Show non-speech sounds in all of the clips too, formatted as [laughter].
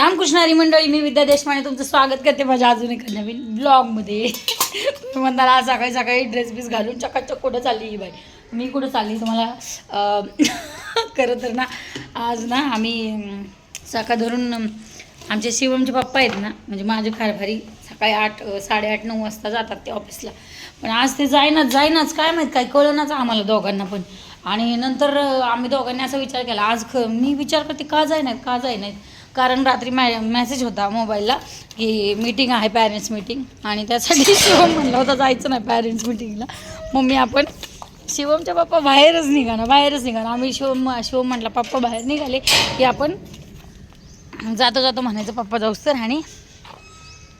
रामकृष्णारी मंडळी मी विद्या देशपांडे तुमचं स्वागत करते माझ्या अजून एका नवीन ब्लॉगमध्ये. म्हणताना आज सकाळी सकाळी ड्रेस बीस घालून चकाचक कुठं चालली ही बाई? मी कुठं चालली तुम्हाला [laughs] खरं तर ना आज ना आम्ही सकाळ धरून आमचे शिवमचे पप्पा आहेत ना म्हणजे माझे खारभारी सकाळी आठ साडेआठ नऊ वाजता जातात ते ऑफिसला पण आज ते जाईनाच जाईनाच काय माहीत काय कळनाच आम्हाला दोघांना पण. आणि नंतर आम्ही दोघांनी असा विचार केला आज ख मी विचार करते का जाय नाहीत का जाय नाहीत कारण रात्री मॅ मेसेज होता मोबाईलला की मीटिंग आहे पॅरेंट्स मीटिंग आणि त्यासाठी [laughs] शिवम म्हणलं होतं जायचं नाही पॅरेंट्स मीटिंगला मम्मी आपण शिवमच्या पप्पा बाहेरच निघाना बाहेरच निघाना आम्ही शिवम शिवम म्हटलं पप्पा बाहेर निघाले की आपण जातो जातो म्हणायचं पप्पा जाऊस तर आणि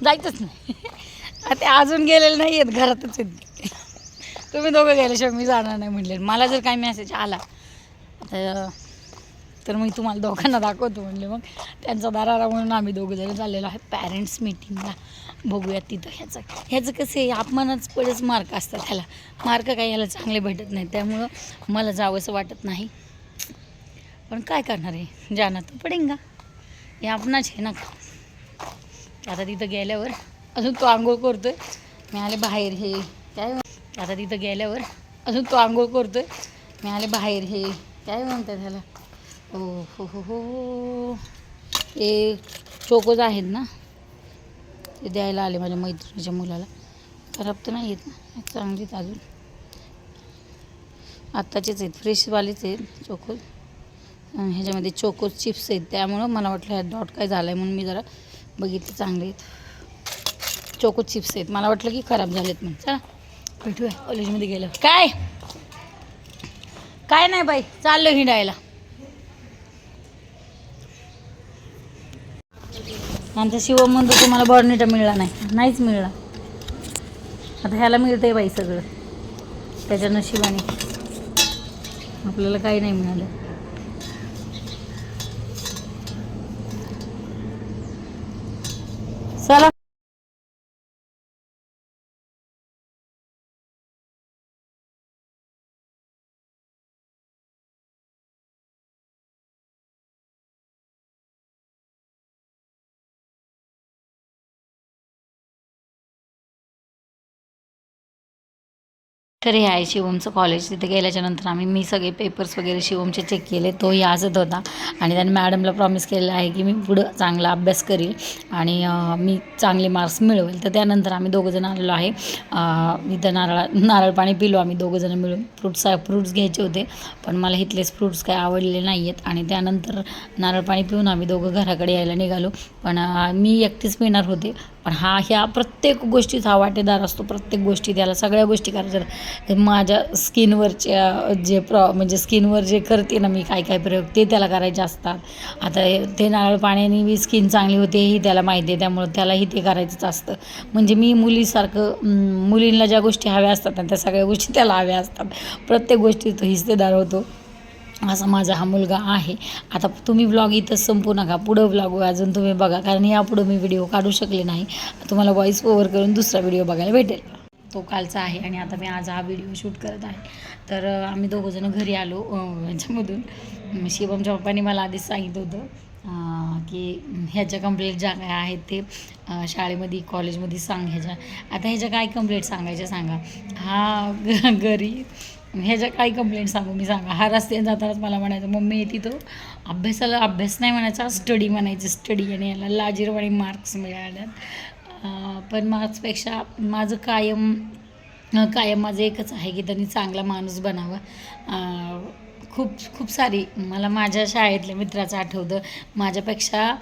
जायचंच नाही. [laughs] आता ते अजून गेलेले नाही आहेत घरातच आहेत. तुम्ही दोघं गेल्याशिवाय मी जाणार नाही म्हटले. मला जर काही मेसेज आला तर तर मी तुम्हाला दोघांना दाखवतो म्हणले मग. त्यांचा दारारा म्हणून आम्ही दोघं जण चाललेलो आहे. पॅरेंट्स मीटिंगला बघूयात तिथं ह्याचं. ह्याचं कसं आहे? अपमानाच पडच मार्क असतात ह्याला. मार्क काही याला चांगले भेटत नाही त्यामुळं मला जावंसं वाटत नाही. पण काय करणार आहे? जाणं तर पडेंगा हे आपणाच आहे ना आता तिथं गेल्यावर अजून तो आंघोळ करतोय. मी आले बाहेर हे. काय आता तिथं गेल्यावर अजून तो आंघोळ करतोय. मी आले बाहेर हे. काय म्हणतात त्याला ओ हो हो हो हे चोकोज आहेत ना? ते द्यायला आले माझ्या मैत्रिणीच्या मुलाला. खराब तर नाही आहेत ना? चांगलीत अजून. आत्ताचेच आहेत. फ्रेशवालेच आहेत चोकोज ह्याच्यामध्ये चोकोज चिप्स आहेत. त्यामुळं मला वाटलं ह्यात डॉट काय झालं आहे म्हणून मी जरा बघितले चांगले आहेत. चोकोज चिप्स आहेत. मला वाटलं की खराब झालेत म्हणून. चला भेटूया कॉलेजमध्ये गेलं काय? काय नाही बाई. चाललं हिंडायला. आमचा शिवम म्हणतो तुम्हाला बॉर्निटा मिळला नाही. नाहीच मिळला. आता ह्याला मिळतं आहे बाई सगळं. त्याच्या नशिबाने. आपल्याला काही नाही मिळालं चला तर हे आहे शिवमचं कॉलेज तिथे गेल्याच्यानंतर आम्ही मी सगळे पेपर्स वगैरे शिवमचे चेक केले. तोही आजच होता. आणि त्याने मॅडमला प्रॉमिस केलेलं आहे की मी पुढं चांगला अभ्यास करील आणि मी चांगले मार्क्स मिळवेल. तर त्यानंतर आम्ही दोघंजण आलेलो आहे. इथं नारळा नारळ पाणी पिलो आम्ही दोघंजणं मिळून. फ्रुट्स फ्रुट्स घ्यायचे होते पण मला इथलेच फ्रुट्स काही आवडलेले नाही आहेत आणि त्यानंतर नारळ पाणी पिऊन आम्ही दोघं घराकडे यायला निघालो. पण मी एकटीच पिणार होते. पण हा ह्या प्रत्येक गोष्टीचा वाटेदार असतो. प्रत्येक गोष्टी त्याला सगळ्या गोष्टी करायच्या माझ्या स्किनवरच्या जे प्रॉ म्हणजे स्किनवर जे करते ना मी काय काय प्रयोग ते त्याला करायचे असतात. आता ते नारळ पाण्याने मी स्किन चांगली होते हेही त्याला माहिती आहे. त्यामुळं त्यालाही ते करायचंच असतं. म्हणजे मी मुलीसारखं मुलींना ज्या गोष्टी हव्या असतात ना त्या सगळ्या गोष्टी त्याला हव्या असतात. प्रत्येक गोष्टीत हिस्सेदार होतो. असा माझा हा मुलगा आहे. आता तुम्ही ब्लॉग इथंच संपू नका पुढं ब्लॉग अजून तुम्ही बघा कारण यापुढं मी व्हिडिओ काढू शकले नाही. तुम्हाला व्हॉईस ओव्हर करून दुसरा व्हिडिओ बघायला भेटेल. तो कालचा आहे आणि आता मी आज हा व्हिडिओ शूट करत आहे. तर आम्ही दोघंजणं घरी आलो याच्यामधून. ह्याच्यामधून शिवमच्या पप्पाने मला आधीच सांगितलं होतं की ह्याच्या कंप्लेंट ज्या काय आहेत ते शाळेमध्ये कॉलेजमध्ये सांग ह्याच्या. आता ह्याच्या काय कंप्लेंट सांगायच्या सांगा. हा घरी ह्याच्या काही कंप्लेंट सांगू मी सांगा. हा रस्त्याने जातानाच मला म्हणायचं मम्मी येते तो अभ्यासाला अभ्यास नाही म्हणायचा स्टडी म्हणायची स्टडी आणि याला लाजीरवाणी मार्क्स मिळाल्यात. पण मार्क्सपेक्षा माझं कायम कायम माझं एकच आहे की त्यांनी चांगला माणूस बनावा. खूप खूप सारी मला माझ्या शाळेतल्या मित्राचं आठवतं. माझ्यापेक्षा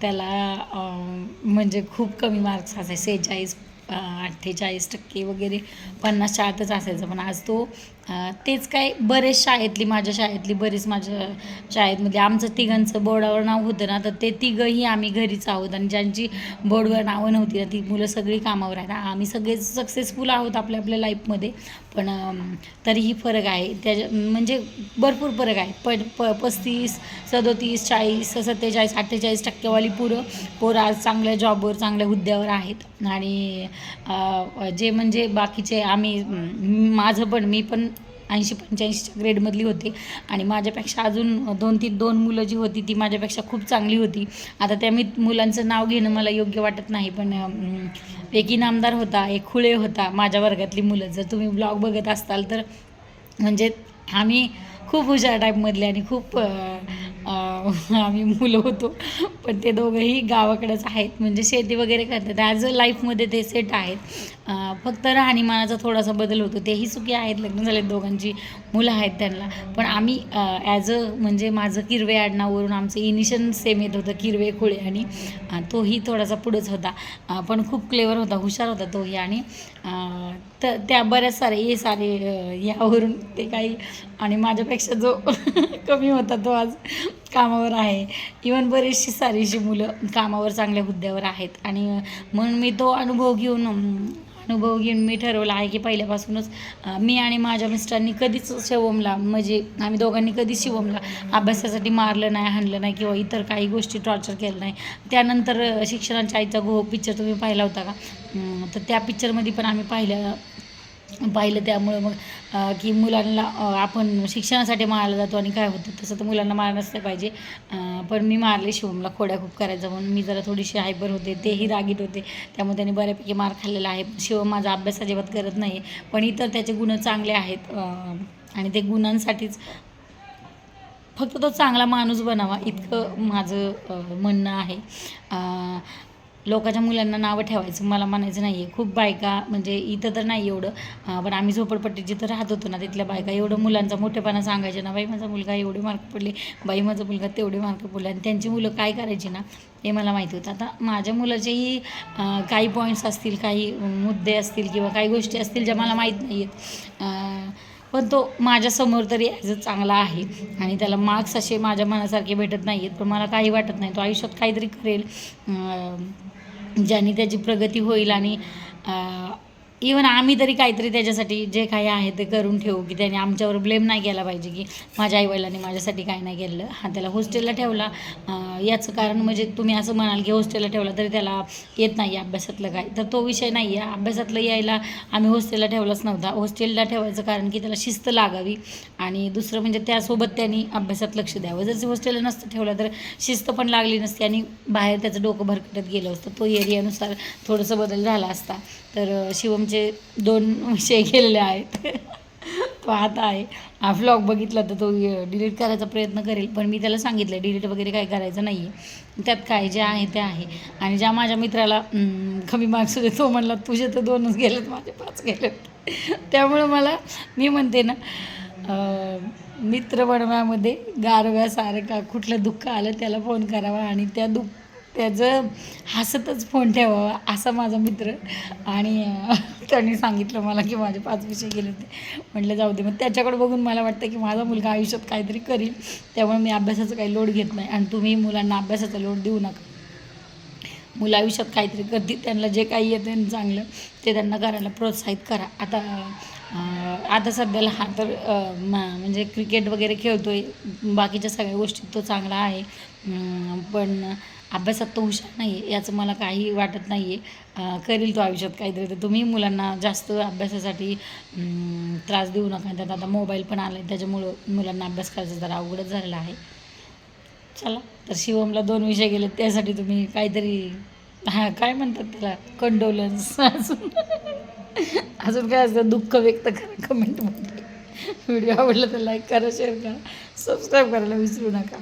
त्याला म्हणजे खूप कमी मार्क्स असायचे. सेहेचाळीस अठ्ठेचाळीस टक्के वगैरे पन्नासच्या आतच असायचं. पण आज तो तेच काय बरेच शाळेतली माझ्या शाळेतली बरीच माझ्या शाळेतमध्ये आमचं तिघांचं बोर्डावर नाव होतं ना तर ते तिघंही आम्ही घरीच आहोत आणि ज्यांची बोर्डवर नावं नव्हती ना ती मुलं सगळी कामावर आहेत. आम्ही सगळेच सक्सेसफुल आहोत आपल्या आपल्या लाईफमध्ये पण तरीही फरक आहे. त्याच्या म्हणजे भरपूर फरक आहे. पण प पस्तीस सदोतीस चाळीस सत्तेचाळीस अठ्ठेचाळीस टक्केवाली पुरं पोरं आज चांगल्या जॉबवर चांगल्या हुद्द्यावर आहेत. आणि जे म्हणजे बाकीचे आम्ही माझं पण मी पण ऐंशी पंच्याऐंशीच्या ग्रेडमधली होते. आणि माझ्यापेक्षा अजून दोन तीन दोन मुलं जी होती ती माझ्यापेक्षा खूप चांगली होती. आता त्या मी मुलांचं नाव घेणं मला योग्य वाटत नाही पण एक इनामदार होता एक खुळे होता माझ्या वर्गातली मुलं. जर तुम्ही ब्लॉग बघत असताल तर म्हणजे आम्ही खूप हुशार टाईपमधले आणि खूप आम्ही मुलं होतो. पण ते दोघंही गावाकडेच आहेत. म्हणजे शेती वगैरे करतात. ॲज अ लाईफमध्ये ते सेट आहेत. फक्त राहणीमानाचा थोडासा बदल होतो. तेही सुखी आहेत लग्न झाले दोघांची मुलं आहेत त्यांना. पण आम्ही ॲज अ म्हणजे माझं किरवे आडनावरून आमचं इनिशन सेम येत होतं किरवे खुळे आणि तोही थोडासा पुढंच होता. पण खूप क्लेवर होता हुशार होता तोही आणि तर त्या बऱ्याच सारे ये सारे यावरून ते काही आणि माझ्यापेक्षा जो [laughs] कमी होता तो आज. कामावर आहे. इवन बरीचशी सारीशी मुलं कामावर चांगल्या हुद्द्यावर आहेत. आणि म्हणून मी तो अनुभव घेऊन अनुभव घेऊन मी ठरवलं आहे की पहिल्यापासूनच मी आणि माझ्या मिस्टरांनी कधीच शिवमला म्हणजे आम्ही दोघांनी कधीच शिवमला अभ्यासासाठी मारलं नाही हाणलं नाही किंवा इतर काही गोष्टी टॉर्चर केलं नाही. त्यानंतर शिक्षणाच्या आईचा गो पिक्चर तुम्ही पाहिला होता का? तर त्या पिक्चरमध्ये पण आम्ही पाहिलं पाहिलं त्यामुळं मग की मुलांना आपण शिक्षणासाठी मारायला जातो आणि काय होतं तसं तर मुलांना मारलं नसलं पाहिजे. पण मी मारले शिवमला खोड्या खूप करायचं म्हणून. मी जरा थोडीशी हायपर होते तेही रागीट होते. त्यामुळे त्याने बऱ्यापैकी मार खाल्लेला आहे. शिवम माझा अभ्यास अजिबात करत नाही. पण इतर त्याचे गुण चांगले आहेत आणि ते गुणांसाठीच फक्त तो चांगला माणूस बनावा इतकं माझं म्हणणं आहे. लोकांच्या मुलांना नावं ठेवायचं मला म्हणायचं नाही आहे खूप बायका म्हणजे इथं तर नाही एवढं. पण आम्ही झोपडपट्टीत जिथं राहत होतो ना तिथल्या बायका एवढं मुलांचा मोठेपणा सांगायचे ना बाई माझा मुलगा एवढे मार्क पडले. बाई माझा मुलगा तेवढे मार्क पडले. आणि त्यांची मुलं काय करायची ना हे मला माहिती होतं. आता माझ्या मुलाचेही काही पॉईंट्स असतील काही मुद्दे असतील किंवा काही गोष्टी असतील ज्या मला माहीत नाही आहेत पण तो माझ्यासमोर तरी ॲज अ चांगला आहे. आणि त्याला मार्क्स असे माझ्या मनासारखे भेटत नाही आहेत पण मला काही वाटत नाही. तो आयुष्यात काहीतरी करेल. ज्याने त्याची प्रगती होईल आणि इवन आम्ही तरी काहीतरी त्याच्यासाठी जे काही आहे ते करून ठेवू की त्याने आमच्यावर ब्लेम नाही केला पाहिजे की माझ्या आईवडिलांनी माझ्यासाठी काय नाही केलं हा त्याला हॉस्टेलला ठेवला. याचं कारण म्हणजे तुम्ही असं म्हणाल की हॉस्टेलला ठेवला तरी त्याला येत नाही अभ्यासातलं काय तर तो विषय नाही आहे. अभ्यासातलं यायला आम्ही हॉस्टेलला ठेवलाच नव्हता. हॉस्टेलला ठेवायचं कारण की त्याला शिस्त लागावी. आणि दुसरं म्हणजे त्यासोबत त्यांनी अभ्यासात लक्ष द्यावं. जर हॉस्टेलला नसतं ठेवलं तर शिस्त पण लागली नसती आणि बाहेर त्याचं डोकं भरकटत गेलं असतं. तो एरियानुसार थोडंसं बदल झाला असता. तर शिवमचे म्हणजे दोन विषय गेलेले आहेत. तो आता आहे. हा व्लॉग बघितला तर तो डिलीट करायचा प्रयत्न करेल. पण मी त्याला सांगितलं डिलीट वगैरे काय करायचं नाही आहे त्यात काय जे आहे ते आहे. आणि ज्या माझ्या मित्राला कमी मार्क्स होते तो म्हणला तुझे तर दोनच गेलेत माझे पाच गेलेत. त्यामुळं मला मी म्हणते ना मित्र बनवामध्ये गारव्यासारखा कुठलं दुःख आलं त्याला फोन करावा आणि त्या दुःख त्याचं हसतच फोन ठेवावा असा माझा मित्र. आणि त्यांनी त्याने सांगितलं मला की माझे पाच विषय गेले होते. म्हटलं जाऊ दे. मग त्याच्याकडे बघून मला वाटतं की माझा मुलगा आयुष्यात काहीतरी करील. त्यामुळे मी अभ्यासाचं काही लोड घेत नाही. आणि तुम्ही मुलांना अभ्यासाचा लोड देऊ नका. मुलं आयुष्यात काहीतरी करतील. त्यांना जे काही येतं चांगलं ते त्यांना करायला प्रोत्साहित करा. आता आता सध्याला हा तर म्हणजे क्रिकेट वगैरे खेळतो आहे बाकीच्या सगळ्या गोष्टीत तो चांगला आहे. पण अभ्यासात तो हुशार नाही आहे याचं मला काही वाटत नाही आहे करील तो आयुष्यात काहीतरी. तर तुम्ही मुलांना जास्त अभ्यासासाठी त्रास देऊ नका. त्यात आता मोबाईल पण आला आहे त्याच्यामुळं मुलांना अभ्यास करायचा जरा अवघडच झालेला आहे. चला तर शिवमला दोन विषय गेले त्यासाठी तुम्ही काहीतरी हां काय म्हणतात त्याला? कंडोलन्स अजून अजून काय असतं? दुःख व्यक्त करा कमेंटमध्ये व्हिडिओ आवडला तर लाईक करा शेअर करा सबस्क्राईब करायला विसरू नका.